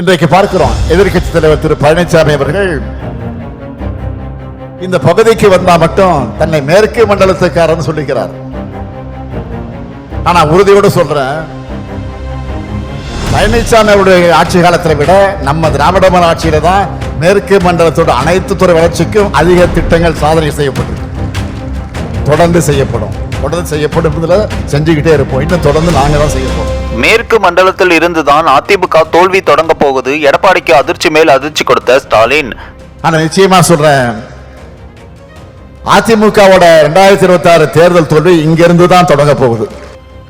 இன்றைக்கு பார்க்கிறோம் எதிர்க்கட்சி தலைவர் திரு பழனிசாமி அவர்கள். இந்த பகுதிக்கு வந்தா மட்டும் தன்னை மேற்கு மண்டலத்துக்காரன் சொல்லிக்கிறார். ஆனா உறுதியோடு சொல்றேன் பழனிசாமி அவருடைய ஆட்சி காலத்தை விட நம்ம திராவிட மாடல் ஆட்சியில தான் மேற்கு மண்டலத்தோட அனைத்து துறை வளர்ச்சிக்கும் அதிக திட்டங்கள் சாதனை செய்யப்பட்டிருக்கு. தொடர்ந்து செய்யப்படும். தொடர்ந்து செய்யப்படும் செஞ்சுக்கிட்டே இருப்போம். இன்னும் தொடர்ந்து நாங்கள் தான் செய்ய மேற்கு மண்டலத்தில் இருந்துதான் அதிமுக தோல்வி தொடங்க போகுது. எடப்பாடிக்கு அதிர்ச்சி மேல் அதிர்ச்சி கொடுத்த ஸ்டாலின். ஆனா நிச்சயமா சொல்றேன். அதிமுகவோட ரெண்டாயிரத்தி இருபத்தி ஆறு தேர்தல் தோல்வி இங்கிருந்து தான் தொடங்க போகுது.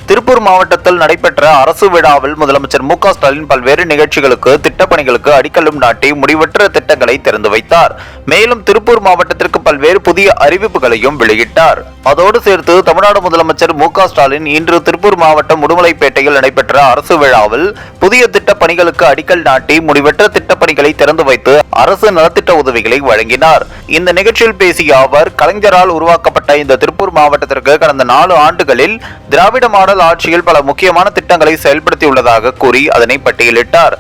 திருப்பூர் மாவட்டத்தில் நடைபெற்ற அரசு விழாவில் முதலமைச்சர் மு ஸ்டாலின் பல்வேறு நிகழ்ச்சிகளுக்கு திட்டப்பணிகளுக்கு அடிக்கல்லும் நாட்டி முடிவற்ற திட்டங்களை திறந்து வைத்தார். மேலும் திருப்பூர் மாவட்டத்திற்கு பல்வேறு புதிய அறிவிப்புகளையும் வெளியிட்டார். அதோடு சேர்த்து தமிழ்நாடு முதலமைச்சர் மு ஸ்டாலின் இன்று திருப்பூர் மாவட்டம் உடுமலைப்பேட்டையில் நடைபெற்ற அரசு விழாவில் புதிய திட்டப்பணிகளுக்கு அடிக்கல் நாட்டி முடிவற்ற திட்டப்பணிகளை திறந்து வைத்து அரசு நலத்திட்ட உதவிகளை வழங்கினார். இந்த நிகழ்ச்சியில் பேசிய அவர் கலைஞரால் உருவாக்கப்பட்ட இந்த திருப்பூர் மாவட்டத்திற்கு கடந்த நாலு ஆண்டுகளில் திராவிட மாடல் ஆட்சியில் பல முக்கியமான திட்டங்களை செயல்படுத்தியுள்ளதாக கூறி அதனை பட்டியலிட்டார்.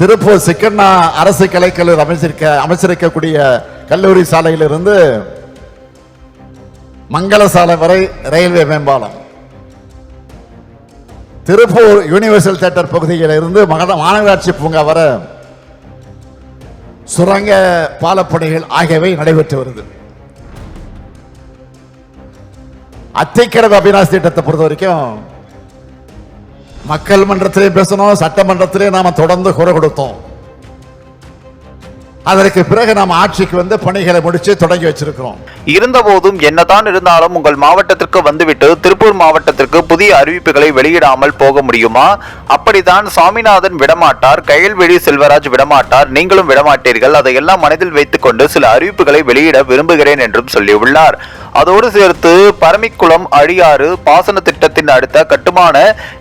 திருப்பூர் சிக்கண்ணா அரசு கலைக்கல்லூரி அமைச்சிருக்க அமைச்சிருக்கக்கூடிய கல்லூரி சாலையிலிருந்து மங்கள சாலை வரை ரயில்வே மேம்பாலம். திருப்பூர் யூனிவர்சல் தியேட்டர் பகுதியில் இருந்து மகட மாநகராட்சி பூங்கா வர சுரங்க பாலப்பணிகள் ஆகியவை நடைபெற்று வருது. அத்திக்கடவு அபிநாஸ் திட்டத்தை பொறுத்த வரைக்கும் மக்கள் மன்றத்திலே பேசணும் சட்டமன்றத்திலே நாம தொடர்ந்து குறை கொடுத்தோம். அதற்கு பிறகு நாம் ஆட்சிக்கு வந்து பணிகளை முடிச்சு தொடங்கி வச்சிருக்கிறோம். இருந்தபோதும் என்னதான் இருந்தாலும் உங்கள் மாவட்டத்திற்கு வந்துவிட்டு திருப்பூர் மாவட்டத்திற்கு புதிய அறிவிப்புகளை வெளியிடாமல் போக முடியுமா? அப்படித்தான் சாமிநாதன் விடமாட்டார் கயல்வெளி செல்வராஜ் விடமாட்டார் நீங்களும் விடமாட்டீர்கள். அதையெல்லாம் மனதில் வைத்துக்கொண்டு சில அறிவிப்புகளை வெளியிட விரும்புகிறேன் என்றும் சொல்லியுள்ளார். அதோடு சேர்த்து பரமிக்குளம் அழியாறு பாசன திட்டத்தின் அடுத்த கட்டுமான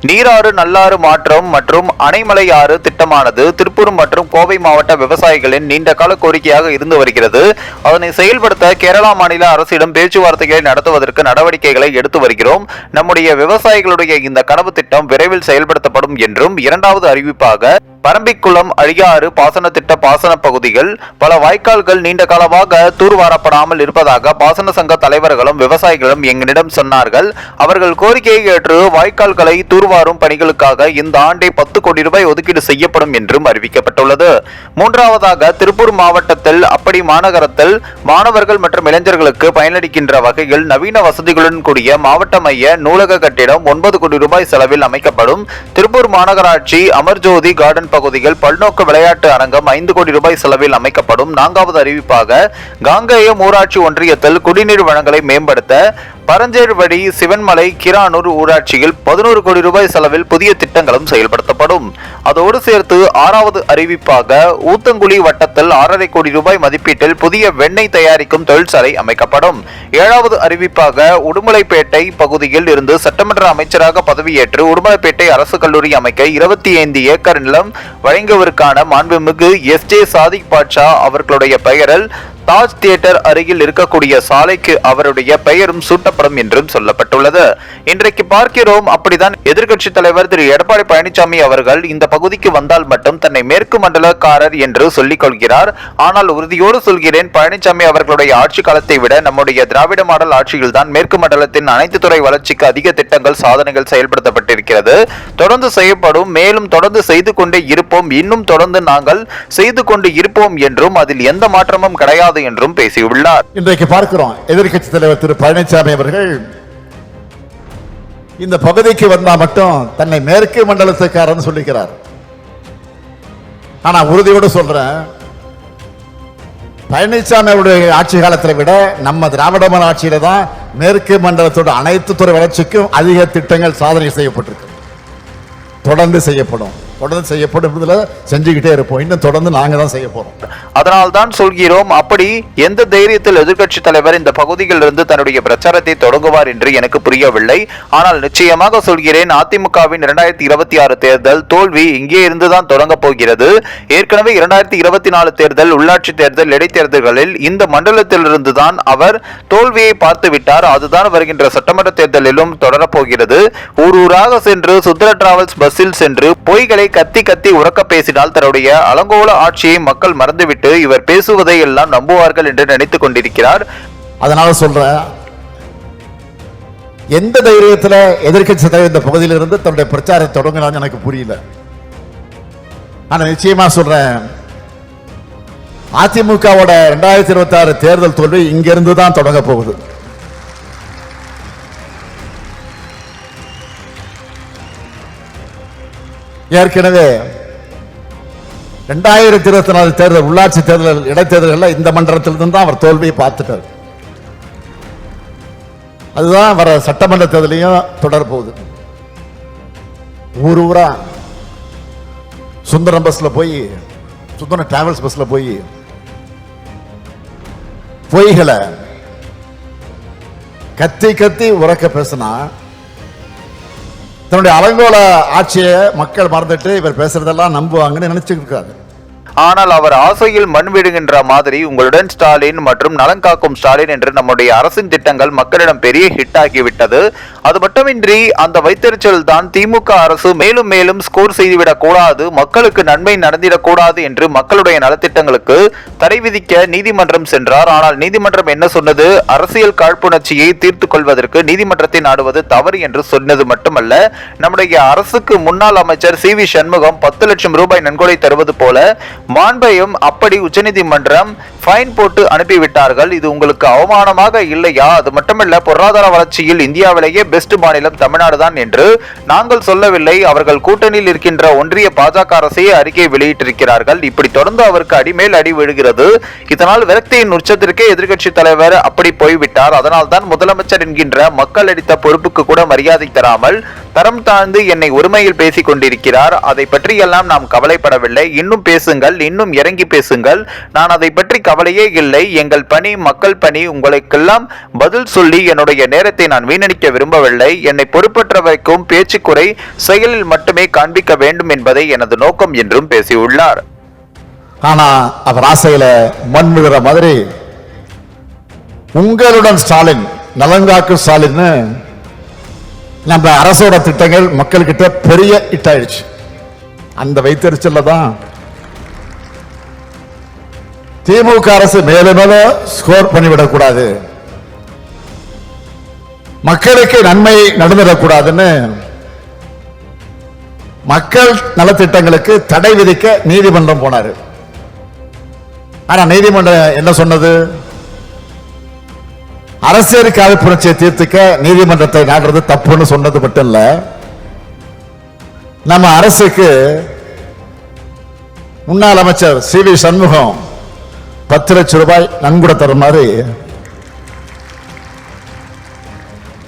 நீராறு நல்லாறு மாற்றம் மற்றும் அணைமலை ஆறு திட்டமானது திருப்பூர் மற்றும் கோவை மாவட்ட விவசாயிகளின் நீண்ட கால கோரிக்கையாக இருந்து வருகிறது. அதனை செயல்படுத்த கேரளா மாநில அரசிடம் பேச்சுவார்த்தைகளை நடத்துவதற்கு நடவடிக்கைகளை எடுத்து வருகிறோம். நம்முடைய விவசாயிகளுடைய இந்த கனவு திட்டம் விரைவில் செயல்படுத்தப்படும் என்றும் இரண்டாவது அறிவிப்பாக பரம்பிக்குளம் அழியாறு பாசன திட்ட பாசன பகுதிகள் பல வாய்க்கால்கள் நீண்ட காலமாக தூர்வாரப்படாமல் இருப்பதாக பாசன சங்க தலைவர்களும் விவசாயிகளும் எங்களிடம் சொன்னார்கள். அவர்கள் கோரிக்கையை ஏற்று வாய்க்கால்களை தூர்வாரும் பணிகளுக்காக இந்த ஆண்டே பத்து கோடி ரூபாய் ஒதுக்கீடு செய்யப்படும் என்றும் அறிவிக்கப்பட்டுள்ளது. மூன்றாவதாக திருப்பூர் மாவட்டத்தில் அப்படி மாநகரத்தில் மாணவர்கள் மற்றும் இளைஞர்களுக்கு பயனளிக்கின்ற வகையில் நவீன வசதிகளுடன் கூடிய மாவட்ட மைய நூலக கட்டிடம் ஒன்பது கோடி ரூபாய் செலவில் அமைக்கப்படும். திருப்பூர் மாநகராட்சி அமர்ஜோதி கார்டன் பகுதியில் பல்நோக்கு விளையாட்டு அரங்கம் ஐந்து கோடி ரூபாய் செலவில் அமைக்கப்படும் நான்காவது அறிவிப்பாக காங்கேயம் ஊராட்சி ஒன்றியத்தில் குடிநீர் வழங்கலை மேம்படுத்த பரஞ்சேர்வடி சிவன்மலை கிரானூர் ஊராட்சியில் பதினோரு கோடி ரூபாய் செலவில் புதிய திட்டங்களும் செயல்படுத்தப்படும். அதோடு சேர்த்து ஆறாவது அறிவிப்பாக ஊத்தங்குழி வட்டத்தில் ஆறரை கோடி ரூபாய் மதிப்பீட்டில் புதிய வெண்ணெய் தயாரிக்கும் தொழிற்சாலை அமைக்கப்படும். ஏழாவது அறிவிப்பாக உடுமலைப்பேட்டை பகுதியில் இருந்து சட்டமன்ற அமைச்சராக பதவியேற்று உடுமலைப்பேட்டை அரசு கல்லூரி அமைக்க இருபத்தி ஐந்து ஏக்கர் நிலம் வழங்குவதற்கான மாண்புமிகு எஸ் ஜே சாதிக் பாட்ஷா அவர்களுடைய பெயரில் தாஜ் தியேட்டர் அருகில் இருக்கக்கூடிய சாலைக்கு அவருடைய பெயரும் சூட்டப்படும் என்றும் சொல்லப்பட்டுள்ளது. இன்றைக்கு பார்க்கிறோம் அப்படிதான் எதிர்கட்சி தலைவர் திரு. எடப்பாடி பழனிசாமி அவர்கள் இந்த பகுதிக்கு வந்தால் மட்டும் தன்னை மேற்கு மண்டலக்காரர் என்று சொல்லிக் கொள்கிறார். ஆனால் உறுதியோடு சொல்கிறேன் பழனிசாமி அவர்களுடைய ஆட்சி காலத்தை விட நம்முடைய திராவிட மாடல் ஆட்சியில்தான் மேற்கு மண்டலத்தின் அனைத்து துறை வளர்ச்சிக்கு அதிக திட்டங்கள் சாதனைகள் செயல்படுத்தப்பட்டிருக்கிறது. தொடர்ந்து செய்யப்படும் மேலும் தொடர்ந்து செய்து கொண்டே இருப்போம். இன்னும் தொடர்ந்து நாங்கள் செய்து கொண்டு இருப்போம் என்றும் அதில் எந்த மாற்றமும் கிடையாது என்றும் பேசியுள்ளார். இன்றைக்கு பார்க்கிறோம் எதிர்கட்சி தலைவர் திரு பழனிசாமி அவர்கள் இந்த பகுதிக்கு வந்தா மட்டும் தன்னை மேற்கு மண்டலத்துக்காரன் சொல்லிக்கிறார். ஆனா உறுதியோடு சொல்றேன் பழனிசாமி அவருடைய ஆட்சி காலத்தை விட நம்ம திராவிட மாடல் ஆட்சியில தான் மேற்கு மண்டலத்தோட அனைத்து துறை வளர்ச்சிக்கும் அதிக திட்டங்கள் சாதனை செய்யப்பட்டிருக்கு. தொடர்ந்து செய்யப்படும். தொடர்ந்து செய்யப்படும் செஞ்சுக்கிட்டே இருப்போம். இன்னும் தொடர்ந்து நாங்க தான் செய்ய போறோம். அதனால் தான் சொல்கிறோம் அப்படி எந்த தைரியத்தில் எதிர்க்கட்சி தலைவர் இந்த பகுதியில் இருந்து தன்னுடைய பிரச்சாரத்தை தொடங்குவார் என்று எனக்கு புரியவில்லை. ஆனால் நிச்சயமாக சொல்கிறேன் அதிமுகவின் இரண்டாயிரத்தி இருபத்தி ஆறு தேர்தல் தோல்வி இங்கே இருந்துதான் தொடங்க போகிறது. ஏற்கனவே இரண்டாயிரத்தி இருபத்தி நாலு தேர்தல் உள்ளாட்சி தேர்தல் இடைத்தேர்தல்களில் இந்த மண்டலத்திலிருந்து தான் அவர் தோல்வியை பார்த்து விட்டார் அதுதான் வருகின்ற சட்டமன்ற தேர்தலிலும் தொடரப்போகிறது ஊர் ஊராக சென்று சுந்தர டிராவல்ஸ் பஸ்ஸில் சென்று பொய்களை கத்தி கத்தி உறக்க பேசினால் தன்னுடைய அலங்கோல ஆட்சியை மக்கள் மறந்துவிட்டு இவர் பேசுவதை எல்லாம் நம்புவார்கள் என்று நினைத்துக் கொண்டிருக்கிறார். அதனால சொல்றேன் எந்த தைரியத்துல எதிர்கட்சி தலைவர் இந்த பகுதியிலிருந்து தன்னுடைய பிரச்சாரத்தை தொடங்கினான்னு எனக்கு புரியல. ஆனா நிச்சயமா சொல்றேன் அதிமுகவோட ரெண்டாயிரத்தி இருபத்தி ஆறு தேர்தல் தோல்வி இங்கிருந்து தான் தொடங்க போகுது. ஏற்கனவே ரெண்டாயிரத்தி இருபத்தி நாலு தேர்தல் உள்ளாட்சி தேர்தல் இடைத்தேர்தலில் இந்த மண்டலத்திலிருந்து தான் அவர் தோல்வியை பார்த்துட்டார். அதுதான் வர சட்டமன்ற தேர்தலையும் தொடர போகுது. ஊர் ஊரா சுந்தரம் பஸ்ல போய் சுந்தரம் டிராவல்ஸ் பஸ்ல போய் பொய்களை கத்தி கத்தி உறக்க பேசினா தன்னுடைய அலங்கோல ஆட்சியை மக்கள் மறந்துட்டு இவர் பேசுறதெல்லாம் நம்புவாங்கன்னு நினைச்சுட்டு இருக்காரு. ஆனால் அவர் ஆசையில் மண் விடுகின்ற மாதிரி உங்களுடன் ஸ்டாலின் மற்றும் நலங்காக்கும் ஸ்டாலின் என்று நம்முடைய அரசின் திட்டங்கள் மக்களிடம் பெரிய ஹிட் ஆகிவிட்டது. அது மட்டுமின்றி அந்த வைத்தறிச்சல் தான் திமுக அரசு மேலும் மேலும் ஸ்கோர் செய்துவிடக் கூடாது மக்களுக்கு நன்மை நடந்திடக்கூடாது என்று மக்களுடைய நலத்திட்டங்களுக்கு தடை விதிக்க நீதிமன்றம் சென்றார். ஆனால் நீதிமன்றம் என்ன சொன்னது? அரசியல் காழ்ப்புணர்ச்சியை தீர்த்து கொள்வதற்கு நீதிமன்றத்தை நாடுவது தவறு என்று சொன்னது மட்டுமல்ல. நம்முடைய அரசுக்கு முன்னாள் அமைச்சர் சி வி சண்முகம் பத்து லட்சம் ரூபாய் நன்கொடை தருவது போல மாண்பையும் அப்படி உச்சநீதிமன்றம் ஃபைன் போட்டு அனுப்பிவிட்டார்கள். இது உங்களுக்கு அவமானமாக இல்லையா? அது மட்டுமல்ல பொருளாதார வளர்ச்சியில் இந்தியாவிலேயே பெஸ்ட் மாநிலம் தமிழ்நாடு தான் என்று நாங்கள் சொல்லவில்லை. அவர்கள் கூட்டணியில் இருக்கின்ற ஒன்றிய பாஜக அரசையே அறிக்கை வெளியிட்டிருக்கிறார்கள். இப்படி தொடர்ந்து அவருக்கு அடிமேல் அடி விழுகிறது. இதனால் விரக்தியின் உச்சத்திற்கே எதிர்க்கட்சி தலைவர் அப்படி போய்விட்டார். அதனால் தான் முதலமைச்சர் என்கின்ற மக்கள் அளித்த பொறுப்புக்கு கூட மரியாதை தராமல் தரம் தாழ்ந்து என்னை ஒருமையில் பேசிக் கொண்டிருக்கிறார். அதை பற்றியெல்லாம் நாம் கவலைப்படவில்லை. இன்னும் பேசுங்கள். இன்னும் இறங்கி பேசுங்கள். நான் அதை பற்றி கவலையே இல்லை. எங்கள் பணி மக்கள் பணி உங்களுக்கெல்லாம் பதில் சொல்லி என்னுடைய நேரத்தை நான் வீணடிக்க விரும்பவில்லை. என்னை பொறுப்பற்ற வைக்கும் பேச்சுக்குறை செயலில் மட்டுமே காண்பிக்க வேண்டும் என்பதை எனது நோக்கம் என்றும் பேசியுள்ளார். ஆனா அவர் ஆசையில மண் மாதிரி உங்களுடன் ஸ்டாலின் நலங்காக்கு ஸ்டாலின் நம்ம அரசோட திட்டங்கள் மக்கள்கிட்ட பெரிய இட்டாயிடுச்சு. அந்த வைத்தறிச்சல்ல தான் திமுக அரசு மேலும் மேலும் ஸ்கோர் பண்ணிவிடக்கூடாது. மக்களுக்கு நன்மை நடந்துடக்கூடாதுன்னு மக்கள் நலத்திட்டங்களுக்கு தடை விதிக்க நீதிமன்றம் போனாரு. ஆனா நீதிமன்றம் என்ன சொன்னது? அரசியல் காழ்ப்புணர்ச்சியை தீர்த்துக்க நீதிமன்றத்தை நாடுறது தப்புன்னு சொன்னது மட்டும் இல்ல. நம்ம அரசுக்கு முன்னாள் அமைச்சர் சி வி சண்முகம் பத்து லட்சம் ரூபாய் நன்கூட தர மாதிரி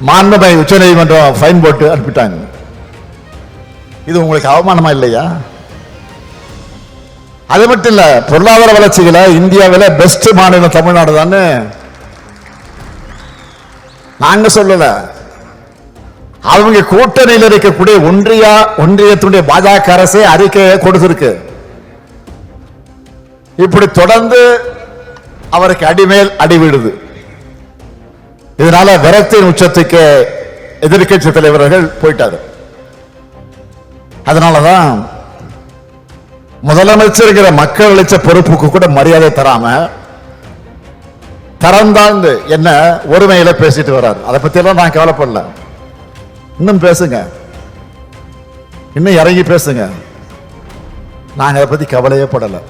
மாண்புமை உச்ச நீதிமன்றம் ஃபைன் போட்டு அனுப்பிட்டாங்க. இது உங்களுக்கு அவமானமா இல்லையா? அது மட்டும் இல்ல பொருளாதார வளர்ச்சியில இந்தியாவில பெஸ்ட் மாநிலம் தமிழ்நாடு தானே நாங்க சொல்லல. அவங்க கூட்டணியில் இருக்கக்கூடிய ஒன்றிய ஒன்றியத்துடைய பாஜக அரசே அறிக்கையை கொடுத்திருக்கு. இப்படி தொடர்ந்து அவருக்கு அடிமேல் அடி விடுது. இதனால விரக்தியின் உச்சத்துக்கு எதிர்க்கட்சி தலைவர்கள் போயிட்டாரு. அதனாலதான் முதலமைச்சருங்கிற மக்கள் அளிச்ச பொறுப்புக்கு கூட மரியாதை தராம தரந்தாழ்ந்து என்ன ஒருமையில பேசிட்டு வர்றாரு அதை பத்தி எல்லாம் நான் கவலைப்படல. இன்னும் பேசுங்க. இன்னும் இறங்கி பேசுங்க. நாங்க அதை பத்தி கவலையே படல.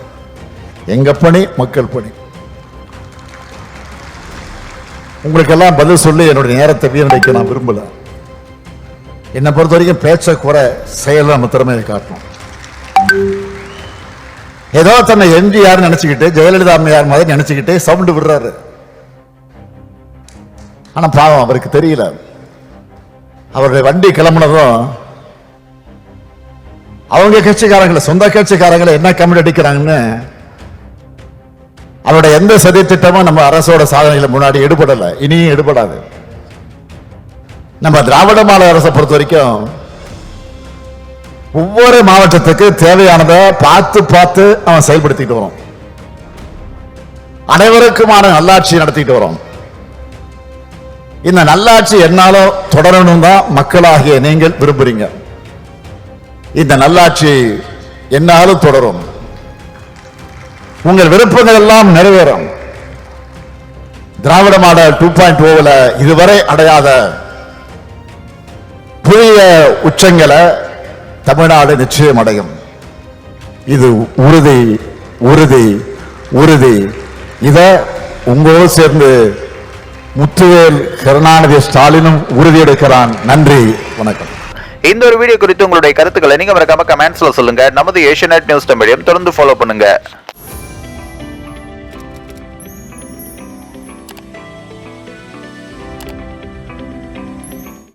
எங்க பணி? மக்கள் பணி. உங்களுக்கெல்லாம் பதில் சொல்லி என்னுடைய நேரத்தை வீணடைக்க நான் விரும்பல. என்னை பொறுத்த வரைக்கும் பேச்சை குறை செயல நம்ம திறமையை காட்டணும் ஏதோ தன்னை எம்ஜிஆர் நினைச்சுக்கிட்டு ஜெயலலிதா அம்மையார் மாதிரி நினைச்சுக்கிட்டு சவுண்டு விடுறாரு. ஆனா பாவம் அவருக்கு தெரியல. அவருடைய வண்டி கிளம்புனதும் அவங்க கட்சிக்காரங்களை சொந்த கட்சிக்காரங்களை என்ன கமிட்டி அடிக்கிறாங்கன்னு அவருடைய எந்த சதி திட்டமும் நம்ம அரசோட சாதனைகளை முன்னாடி எடுபடலை. இனியும் எடுபடாது. நம்ம திராவிட மாநில அரசை பொறுத்த வரைக்கும் ஒவ்வொரு மாவட்டத்துக்கு தேவையானதை பார்த்து பார்த்து அவன் செயல்படுத்திட்டு வரோம். அனைவருக்குமான நல்லாட்சி நடத்திட்டு வரும். இந்த நல்லாட்சி என்னாலும் தொடரணும் தான் மக்களாகிய நீங்கள் விரும்புறீங்க. இந்த நல்லாட்சி என்னாலும் தொடரும். உங்கள் விருப்பங்கள் எல்லாம் நிறைவேறும். திராவிட மாடல் டூ பாயிண்ட் ஓவில் இதுவரை அடையாத புதிய உச்சங்களை தமிழ்நாடு நிச்சயம் அடையும். இது உறுதி உறுதி உறுதி. இத உங்களோடு சேர்ந்து முத்துவேல் கருணாநிதி ஸ்டாலினும் உறுதியெடுக்கிறான் நன்றி வணக்கம். இந்த ஒரு வீடியோ குறித்து உங்களுடைய கருத்துக்களை நீங்க மறக்காம கமெண்ட்ஸ்ல சொல்லுங்க. நமது ஏஷியநெட் நியூஸ் தமிழையும் தொடர்ந்து ஃபாலோ பண்ணுங்க.